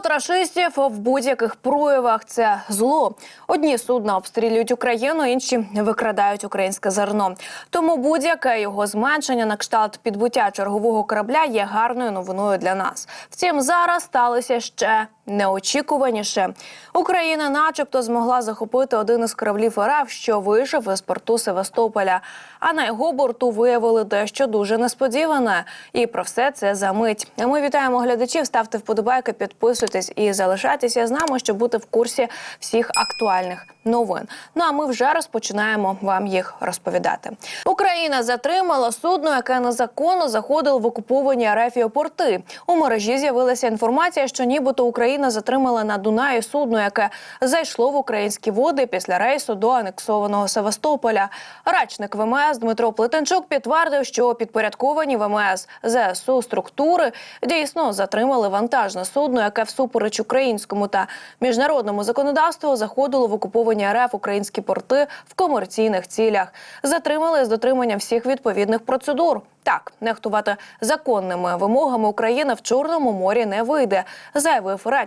Флот рашистів в будь-яких проявах це зло. Одні судна обстрілюють Україну, інші викрадають українське зерно. Тому будь-яке його зменшення на кшталт підбуття чергового корабля є гарною новиною для нас. Втім, зараз сталося ще неочікуваніше. Україна, начебто, змогла захопити один із кораблів РФ, що вийшов із порту Севастополя. А на його борту виявили дещо дуже несподіване. І про все це за мить. Ми вітаємо глядачів. Ставте вподобайки, підписуйтесь і залишайтеся з нами, щоб бути в курсі всіх актуальних новин. Ну а ми вже розпочинаємо вам їх розповідати. Україна затримала судно, яке незаконно заходило в окуповані РФ порти. У мережі з'явилася інформація, що нібито Україна затримала на Дунаї судно, яке зайшло в українські води після рейсу до анексованого Севастополя. Речник ВМС Дмитро Плетенчук підтвердив, що підпорядковані ВМС ЗСУ структури дійсно затримали вантажне судно, яке всупереч українському та міжнародному законодавству заходило в окуповані РФ українські порти в комерційних цілях. Затримали з дотриманням всіх відповідних процедур. Так, нехтувати законними вимогами України в Чорному морі не вийде, заявив речник.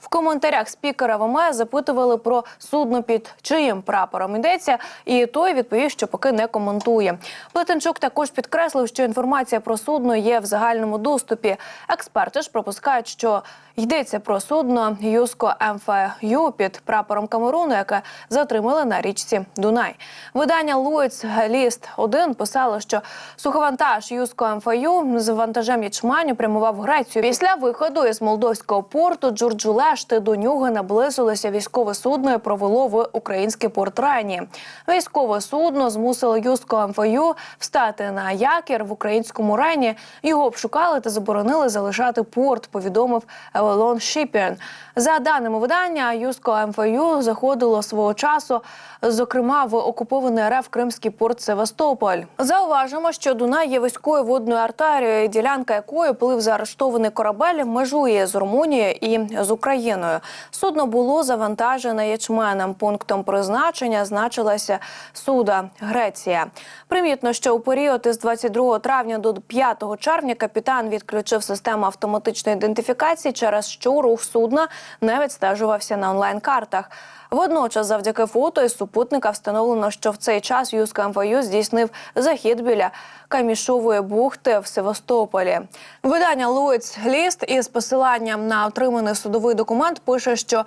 В коментарях спікера ВМС запитували про судно під чиїм прапором йдеться, і той відповів, що поки не коментує. Плетенчук також підкреслив, що інформація про судно є в загальному доступі. Експерти ж пропускають, що йдеться про судно Юско МФЮ під прапором Камеруну, яке затримали на річці Дунай. Видання Луїц Ліст 1 писало, що суховантаж Юско МФЮ з вантажем ячманю прямував в Грецію. Після виходу із молдовського порту Джурджулешти до нього наблизилося військове судно і провело в український порт Рані. Військове судно змусило Юско МФЮ встати на якір в українському Рені. Його обшукали та заборонили залишати порт. Повідомив Евелон Шіпін. За даними видання, Юско МФЮ заходило свого часу, зокрема в окупований РФ Кримський порт Севастополь. Зауважимо, що Дунай є військовою водною артерією, ділянка якої плив заарештований корабель межує з Румунією і з Україною. Судно було завантажене ячменем. Пунктом призначення значилася Суда Греція. Примітно, що у період із 22 травня до 5 червня капітан відключив систему автоматичної ідентифікації, через що рух судна не відстежувався на онлайн-картах. Водночас, завдяки фото із супутника встановлено, що в цей час Юска МФЮ здійснив захід біля Камішової бухти в Севастополі. Видання Луїц Ліст із посиланням на отриманий судовий документ пише, що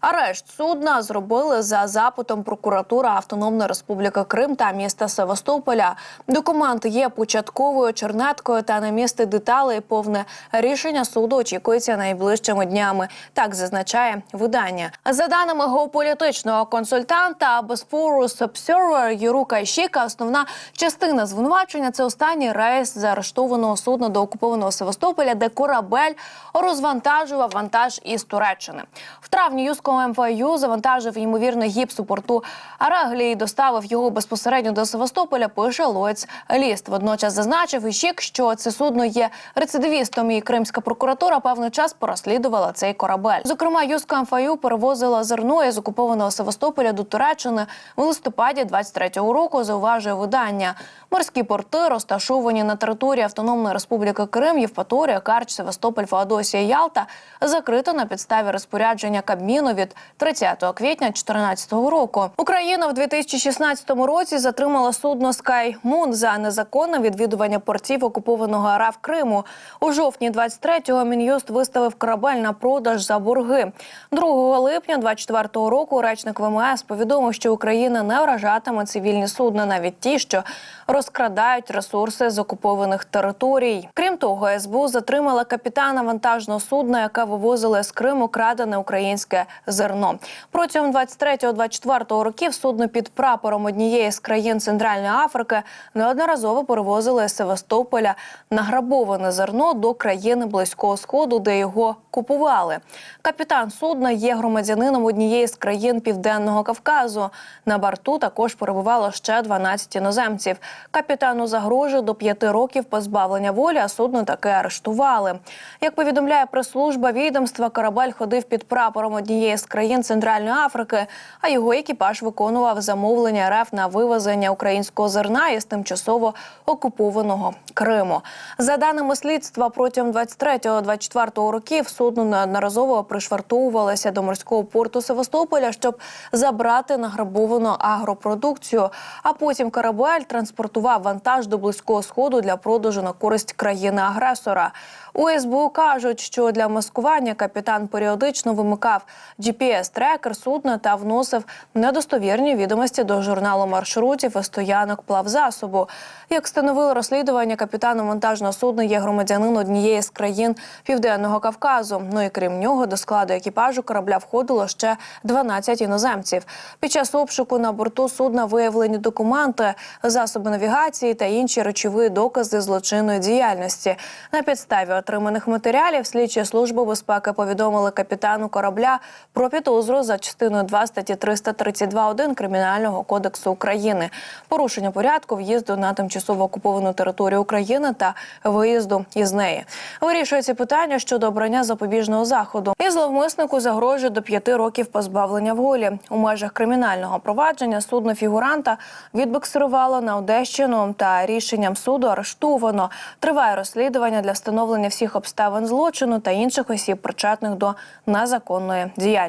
Арешт судна зробили за запитом прокуратури Автономної Республіки Крим та міста Севастополя. Документ є початковою чернеткою та на місце деталей повне рішення суду очікується найближчими днями. Так зазначає видання. За даними геополітичного консультанта Bosphorus Observer Юру Кайшіка, основна частина звинувачення це останній рейс заарештованого судна до окупованого Севастополя, де корабель розвантажував вантаж із Туреччини. В травні Юського МФЮ завантажив ймовірно гіпс у порту Араглі і доставив його безпосередньо до Севастополя. Пише Лоїц Ліст. Водночас зазначив Іщік, що це судно є рецидивістом, і Кримська прокуратура певний час порозслідувала цей корабель. Зокрема, Юська МФЮ перевозила зерно із окупованого Севастополя до Туреччини в листопаді 23-го року. Зауважує видання. Морські порти розташовані на території Автономної Республіки Крим, Євпаторія, Карч, Севастополь, Феодосія, Ялта закрито на підставі розпорядження Кабміну від 30 квітня 2014 року. Україна в 2016 році затримала судно Sky Moon за незаконне відвідування портів окупованого РФ Криму. У жовтні 23-го Мін'юст виставив корабель на продаж за борги. 2 липня 24-го року речник ВМС повідомив, що Україна не вражатиме цивільні судна, навіть ті, що розкрадають ресурси з окупованих територій. Крім того, СБУ затримала капітана вантажного судна, яке вивозило з Криму крадене українське зерно. Протягом 23-24 років судно під прапором однієї з країн Центральної Африки неодноразово перевозили з Севастополя награбоване зерно до країни близького сходу, де його купували. Капітан судна є громадянином однієї з країн Південного Кавказу. На борту також перебувало ще 12 іноземців. Капітану загрожує до 5 років позбавлення волі, а судно таки арештували. Як повідомляє прес-служба відомства, корабель ходив під прапором однієї з країн Центральної Африки, а його екіпаж виконував замовлення РФ на вивезення українського зерна із тимчасово окупованого Криму. За даними слідства, протягом 23-24 років судно неодноразово пришвартовувалося до морського порту Севастополя, щоб забрати награбовану агропродукцію. А потім корабель транспортував вантаж до близького сходу для продажу на користь країни-агресора. У СБУ кажуть, що для маскування капітан періодично вимикав GPS-трекер судна та вносив недостовірні відомості до журналу маршрутів і стоянок плавзасобу. Як встановило розслідування, капітаном вантажного судна є громадянин однієї з країн Південного Кавказу. Ну і крім нього, до складу екіпажу корабля входило ще 12 іноземців. Під час обшуку на борту судна виявлені документи, засоби навігації та інші речові докази злочинної діяльності. На підставі отриманих матеріалів слідчі служби безпеки повідомили капітану корабля про підозру за частиною 2 статті 332.1 Кримінального кодексу України, порушення порядку в'їзду на тимчасово окуповану територію України та виїзду із неї. Вирішується питання щодо обрання запобіжного заходу. І зловмиснику загрожує до п'яти років позбавлення волі. У межах кримінального провадження судно фігуранта відбуксирувало на Одещину та рішенням суду арештовано. Триває розслідування для встановлення всіх обставин злочину та інших осіб, причетних до незаконної діяльності.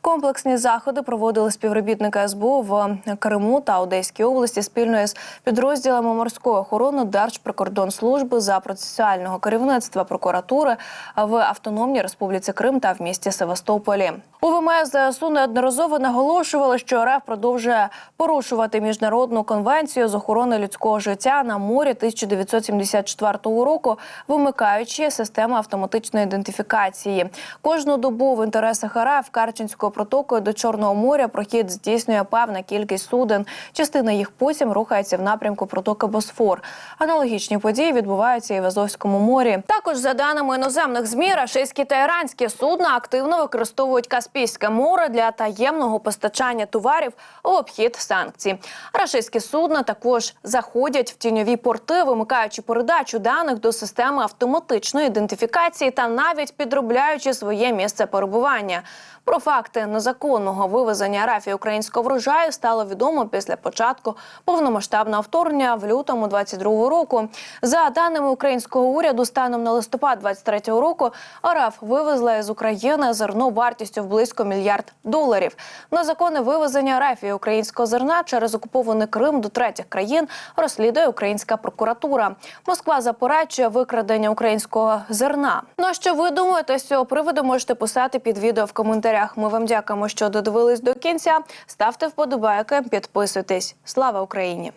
Комплексні заходи проводили співробітники СБУ в Криму та Одеській області спільно з підрозділами морської охорони Держприкордонслужби за процесуального керівництва прокуратури в Автономній Республіці Крим та в місті Севастополі. У ВМС ЗСУ неодноразово наголошували, що РФ продовжує порушувати міжнародну конвенцію з охорони людського життя на морі 1974 року, вимикаючи систему автоматичної ідентифікації. Кожну добу в інтересах РФ Карченською протокою до Чорного моря прохід здійснює певна кількість суден. Частина їх потім рухається в напрямку протоки Босфор. Аналогічні події відбуваються і в Азовському морі. Також за даними іноземних змі, рашистські та іранські судна активно використовують Каспійське море для таємного постачання товарів у обхід санкцій. Рашистські судна також заходять в тіньові порти, вимикаючи передачу даних до системи автоматичної ідентифікації та навіть підробляючи своє місце перебування. Про факти незаконного вивезення рафії українського врожаю стало відомо після початку повномасштабного вторгнення в лютому 22 року. За даними українського уряду, станом на листопад 23 року РФ вивезла із України зерно вартістю в близько мільярд доларів. Незаконне вивезення рафії українського зерна через окупований Крим до третіх країн розслідує українська прокуратура. Москва заперечує викрадення українського зерна. Ну а що ви думаєте з цього приводу? Можете писати під відео в коментарях. Ми вам дякуємо, що додивились до кінця. Ставте вподобайки, підписуйтесь. Слава Україні!